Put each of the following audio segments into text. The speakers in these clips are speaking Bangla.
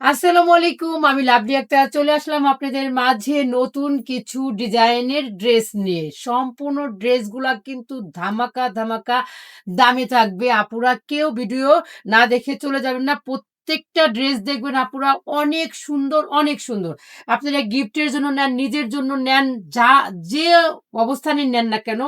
আসসালামু আলাইকুম, আমি লাভলি আক্তার। চলে আসলাম আপনাদের মাঝে নতুন কিছু ডিজাইনের ড্রেস নিয়ে। সম্পূর্ণ ড্রেসগুলা কিন্তু ধামাকা ধামাকা দামে থাকবে। আপুরা কেউ ভিডিও না দেখে চলে যাবেন না। প্রত্যেকটা ড্রেস দেখবেন আপুরা অনেক সুন্দর অনেক সুন্দর। আপনারা গিফটের জন্য নেন, নিজের জন্য নেন, যা, যে অবস্থানে নেন না কেন,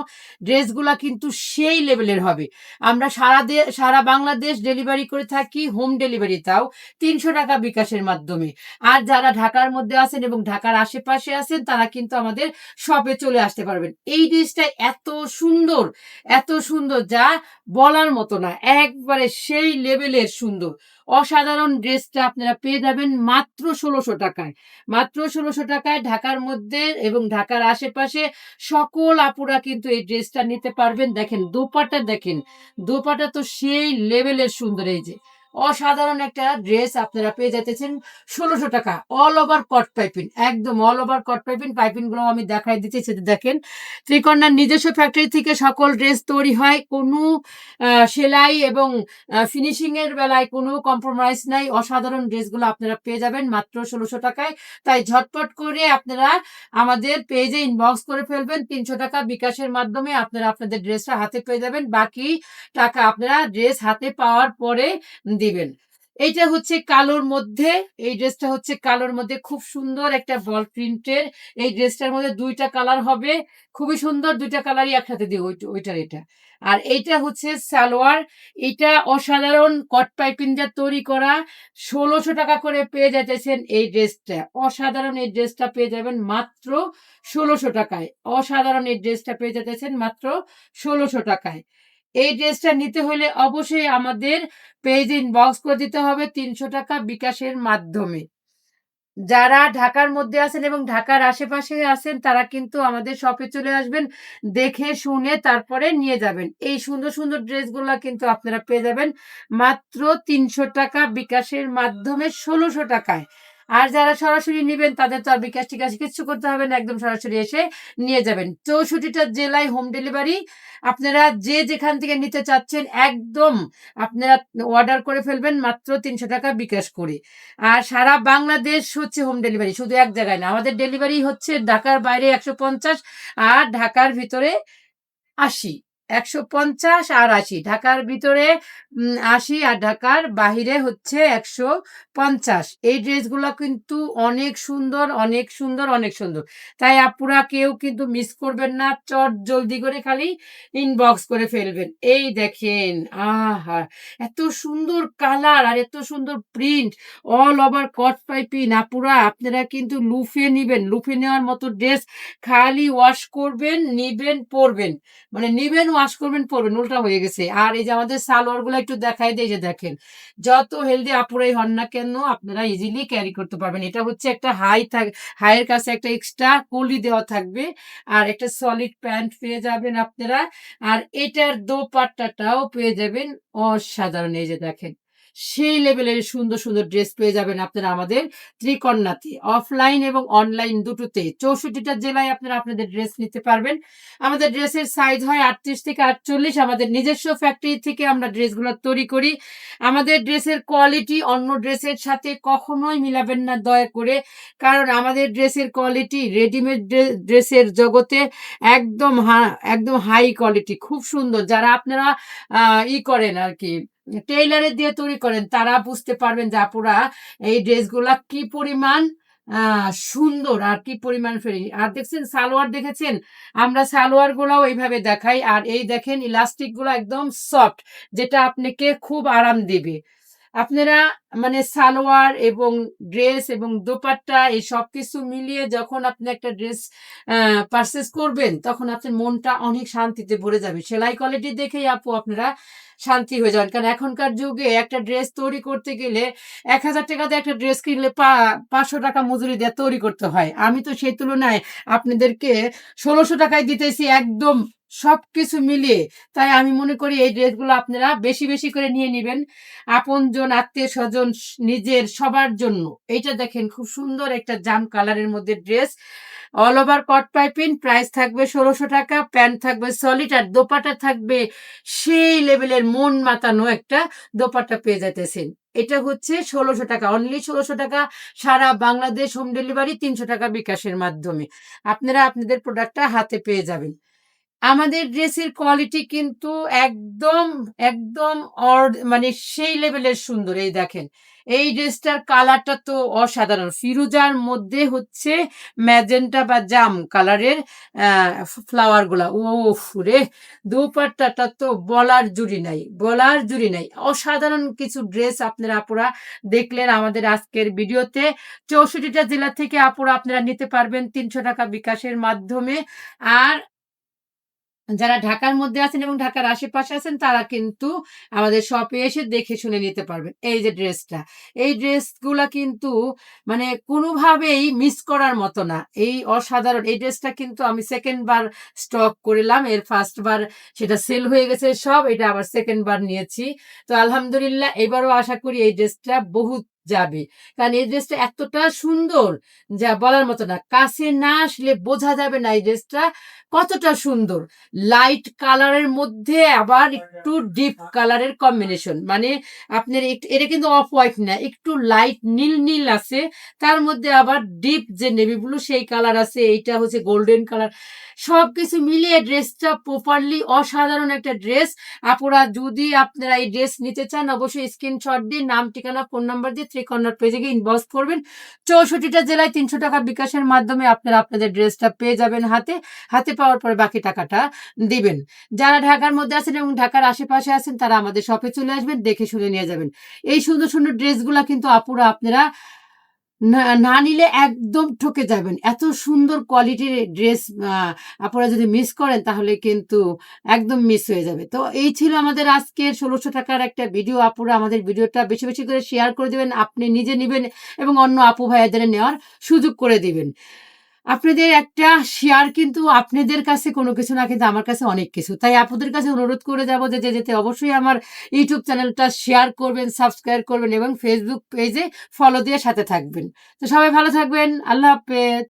ড্রেসগুলা কিন্তু সেই লেভেলের হবে। আমরা সারা সারা বাংলাদেশ ডেলিভারি করে থাকি, হোম ডেলিভারি তাও তিনশো টাকা বিকাশের মাধ্যমে। আর যারা ঢাকার মধ্যে আছেন এবং ঢাকার আশেপাশে আছেন, তারা কিন্তু আমাদের শপে চলে আসতে পারবেন। এই ড্রেসটা এত সুন্দর এত সুন্দর যা বলার মতো না, একবারে সেই লেভেলের সুন্দর। অসাধারণ ড্রেসটা আপনারা পেয়ে যাবেন মাত্র ষোলোশো টাকায়। মাত্র ষোলোশো টাকায় ঢাকার মধ্যে এবং ঢাকার আশেপাশে সকল আপুরা কিন্তু এই ড্রেসটা নিতে পারবেন। দেখেন, দোপাটা দেখেন, দোপাটা তো সেই লেভেলের সুন্দর এই যে। অসাধারণ একটা ড্রেস আপনারা পেয়ে যেতেছেন ষোলোশো টাকা। অল ওভার কট পাইপিন একদম অল ওভার কট পাইপিন পাইপিংগুলো আমি দেখাই দিচ্ছি, সেটা দেখেন। ত্রিকন্যার নিজস্ব ফ্যাক্টরি থেকে সকল ড্রেস তৈরি হয়, কোনো সেলাই এবং ফিনিশিং এর বেলায় কোনো কম্প্রোমাইজ নাই। অসাধারণ ড্রেসগুলো আপনারা পেয়ে যাবেন মাত্র ষোলোশো টাকায়। তাই ঝটপট করে আপনারা আমাদের পেজে ইনবক্স করে ফেলবেন। তিনশো টাকা বিকাশের মাধ্যমে আপনারা আপনাদের ড্রেসটা হাতে পেয়ে যাবেন। বাকি টাকা আপনারা ড্রেস হাতে পাওয়ার পরে দিবেন। এইটা হচ্ছে কালোর মধ্যে, এই ড্রেসটা হচ্ছে কালোর মধ্যে। খুব সুন্দর একটা বল প্রিন্টের এই ড্রেসটার মধ্যে দুইটা কালার হবে। খুবই সুন্দর দুইটা কালারই একসাথে ওইটা, ওইটার এটা। আর এইটা হচ্ছে সালোয়ার। এটা অসাধারণ কট পাইপিং দিয়ে তৈরি করা। ষোলোশো টাকা করে পেয়ে যাচ্ছেন এই ড্রেসটা। অসাধারণ এই ড্রেসটা পেয়ে যাবেন মাত্র ষোলোশো টাকায়। অসাধারণ এই ড্রেসটা পেয়ে যাচ্ছেন মাত্র ষোলোশো টাকায়। এই ড্রেসটা নিতে হলে অবশ্যই আমাদের পেজ ইনবক্স করে দিতে হবে তিনশো টাকা বিকাশের মাধ্যমে। যারা ঢাকার মধ্যে আছেন এবং ঢাকার আশেপাশে আছেন, তারা কিন্তু আমাদের শপে চলে আসবেন, দেখে, শুনে, তারপরে নিয়ে যাবেন। এই সুন্দর সুন্দর ড্রেসগুলো কিন্তু আপনারা পেয়ে যাবেন মাত্র তিনশো টাকা বিকাশের মাধ্যমে ষোলোশো টাকায়। আর যারা সরাসরি নেবেন, তাদের তো আর বিকাশ টিকাশ কিছু করতে হবে না, একদম সরাসরি এসে নিয়ে যাবেন। চৌষট্টিটা জেলায় হোম ডেলিভারি আপনারা যে যেখান থেকে নিতে চাচ্ছেন, একদম আপনারা অর্ডার করে ফেলবেন, মাত্র তিনশো টাকা বিকাশ করে। আর সারা বাংলাদেশ হচ্ছে হোম ডেলিভারি শুধু এক জায়গায় না, আমাদের ডেলিভারি হচ্ছে ঢাকার বাইরে একশো পঞ্চাশ আর ঢাকার ভিতরে আশি। একশো পঞ্চাশ আর আশি। ঢাকার ভিতরে আশি আর ঢাকার বাহিরে হচ্ছে একশো পঞ্চাশ। এই ড্রেসগুলো কিন্তু অনেক সুন্দর অনেক সুন্দর অনেক সুন্দর। তাই আপুরা কেউ কিন্তু মিস করবেন না, চট জলদি করে খালি ইনবক্স করে ফেলবেন। এই দেখেন, আহা, এত সুন্দর কালার আর এত সুন্দর print all over cut piping আপুরা, আপনারা কিন্তু লুফে নিবেন, লুফে নেওয়ার মতো ড্রেস খালি ওয়াশ করবেন, নিবেন, পরবেন। মানে নিবেন ওয়াশ করবেন, পরবেন, উল্টা হয়ে গেছে। আর এই যে আমাদের সালোয়ারগুলো একটু দেখাই দিয়ে যে দেখেন, যত হেলদি আপুরাই হন না কেন, আপনারা ইজিলি ক্যারি করতে পারবেন। এটা হচ্ছে একটা হাই থাক হাইয়ের কাছে একটা এক্সট্রা কলি দেওয়া থাকবে, আর একটা সলিড প্যান্ট পেয়ে যাবেন আপনারা। আর এটার দোপাট্টাটাও পেয়ে যাবেন অসাধারণ। এই যে দেখেন সেই লেভেলের সুন্দর সুন্দর ড্রেস পেয়ে যাবেন আপনারা আমাদের ত্রিকন্যাতে। অফলাইন এবং অনলাইন দুটোতে চৌষট্টিটা জেলায় আপনারা আপনাদের ড্রেস নিতে পারবেন। আমাদের ড্রেসের সাইজ হয় আটত্রিশ থেকে আটচল্লিশ। আমাদের নিজস্ব ফ্যাক্টরি থেকে আমরা ড্রেসগুলো তৈরি করি। আমাদের ড্রেসের কোয়ালিটি অন্য ড্রেসের সাথে কখনোই মিলাবেন না দয়া করে। কারণ আমাদের ড্রেসের কোয়ালিটি রেডিমেড ড্রেসের জগতে একদম একদম হাই কোয়ালিটি খুব সুন্দর। যারা আপনারা ই করেন আর কি টেইলারের দিয়ে তৈরি করেন, তারা বুঝতে পারবেন যে আপুরা এই ড্রেসগুলা কি পরিমাণ সুন্দর আর কি পরিমাণ ফেরি। আর দেখছেন, সালোয়ার দেখেছেন? আমরা সালোয়ার গুলাও এইভাবে দেখাই। আর এই দেখেন ইলাস্টিকগুলো একদম সফট, যেটা আপনাকে খুব আরাম দিবে। আপনারা মানে সালোয়ার এবং ড্রেস এবং দোপাট্টা এই সব কিছু মিলিয়ে যখন আপনি একটা ড্রেস পারচেস করবেন, তখন আপনার মনটা অনেক শান্তিতে ভরে যাবে। সেলাই কোয়ালিটি দেখেই আপু আপনারা শান্তি হয়ে যাবেন। কারণ এখনকার যুগে একটা ড্রেস তৈরি করতে গেলে এক হাজার টাকাতে একটা ড্রেস কিনলে পাঁচশো টাকা মজুরি দিয়ে তৈরি করতে হয়। আমি তো সেই তুলনায় আপনাদেরকে ষোলোশো টাকায় দিতেছি একদম সবকিছু মিলিয়ে। তাই আমি মনে করি এই ড্রেসগুলো আপনারা বেশি বেশি করে নিয়ে নিবেন আপনজন, আত্মীয় স্বজন নিজের, সবার জন্য। এইটা দেখেন খুব সুন্দর একটা জাম কালারের মধ্যে dress. All over cut piping price থাকবে ষোলোশো টাকা, প্যান্ট থাকবে সলিড আর দোপাটা থাকবে সেই লেভেলের মন মাতানো একটা দোপাটা পেয়ে যেতেছেন এটা হচ্ছে ষোলোশো টাকা অনলি ষোলোশো টাকা, সারা বাংলাদেশ হোম ডেলিভারি তিনশো টাকা বিকাশের মাধ্যমে। আপনারা আপনাদের প্রোডাক্টটা হাতে পেয়ে যাবেন। আমাদের ড্রেসের কোয়ালিটি কিন্তু একদম একদম মানে সেই লেভেলের সুন্দর, এই দেখেন। এই ড্রেসটার কালারটা তো অসাধারণ। ফিরুজার মধ্যে হচ্ছে ম্যাজেন্টা বা জাম কালারের ফ্লাওয়ারগুলা ও রে! দুপাট্টাটা তো বলার জুড়ি নাই, বলার জুড়ি নাই। অসাধারণ কিছু ড্রেস আপনারা, আপুরা দেখলেন আমাদের আজকের ভিডিওতে। চৌষট্টিটা জেলা থেকে, আপুরা আপনারা নিতে পারবেন তিনশো টাকা বিকাশের মাধ্যমে। আর যারা ঢাকার মধ্যে আছেন এবং ঢাকার আশেপাশে আছেন, তারা কিন্তু আমাদের শপে এসে দেখে শুনে নিতে পারবেন। এই যে ড্রেসটা এই ড্রেসগুলা কিন্তু মানে কোনোভাবেই মিস করার মতো না। এই অসাধারণ, এই ড্রেসটা কিন্তু আমি সেকেন্ড বার স্টক করলাম, এর ফার্স্ট বার সেটা সেল হয়ে গেছে সব, এটা আবার সেকেন্ড বার নিয়েছি। তো আলহামদুলিল্লাহ, এবারও আশা করি এই ড্রেসটা বহুত যাবে। কারণ এই ড্রেসটা এতটা সুন্দর যা বলার মতো না। কাছে না আসলে বোঝা যাবে না এই ড্রেসটা কতটা সুন্দর। লাইট কালারের মধ্যে আবার একটু ডিপ কালারের কম্বিনেশন মানে আপনার এটা কিন্তু অফ হোয়াইট না, একটু লাইট নীল নীল আছে। তার মধ্যে আবার ডিপ যে নেভি ব্লু সেই কালার আছে, এইটা হচ্ছে গোল্ডেন কালার সব কিছু মিলিয়ে ড্রেসটা প্রপারলি অসাধারণ একটা ড্রেস আপনারা যদি আপনারা এই ড্রেস নিতে চান, অবশ্যই স্ক্রিনশট দিয়ে নাম, ঠিকানা ফোন নাম্বার দিয়ে থ্রি কর্নার পেজে গিয়ে ইনবক্স করবেন। চৌষট্টিটা জেলায় তিনশো টাকা বিকাশের মাধ্যমে আপনারা আপনাদের ড্রেসটা পেয়ে যাবেন হাতে। হাতে পাওয়ার পরে বাকি টাকাটা দিবেন। যারা ঢাকার মধ্যে আছেন এবং ঢাকার আশেপাশে আছেন, তারা আমাদের শপে চলে আসবেন, দেখে শুনে নিয়ে যাবেন। এই সুন্দর সুন্দর ড্রেসগুলা কিন্তু আপুরা, আপনারা না নিলে একদম ঠকে যাবেন। এত সুন্দর কোয়ালিটির ড্রেস আপনারা যদি মিস করেন তাহলে কিন্তু একদম মিস হয়ে যাবে। তো এই ছিল আমাদের আজকের ষোলোশো টাকার একটা ভিডিও আপুরা আমাদের ভিডিওটা বেশি বেশি করে শেয়ার করে দেবেন। আপনি নিজে নেবেন এবং অন্য আপু ভাইয়াদের নেওয়ার সুযোগ করে দিবেন। আপনাদের একটা শেয়ার কিন্তু আপনাদের কাছে কোনো কিছু না, কিন্তু আমার কাছে অনেক কিছু। তাই আপনাদের কাছে অনুরোধ করে যাব যে যেতে অবশ্যই আমার ইউটিউব চ্যানেলটা শেয়ার করবেন সাবস্ক্রাইব করবেন এবং ফেসবুক পেজে ফলো দিয়ে সাথে থাকবেন। তো সবাই ভালো থাকবেন। আল্লাহ হাফেজ।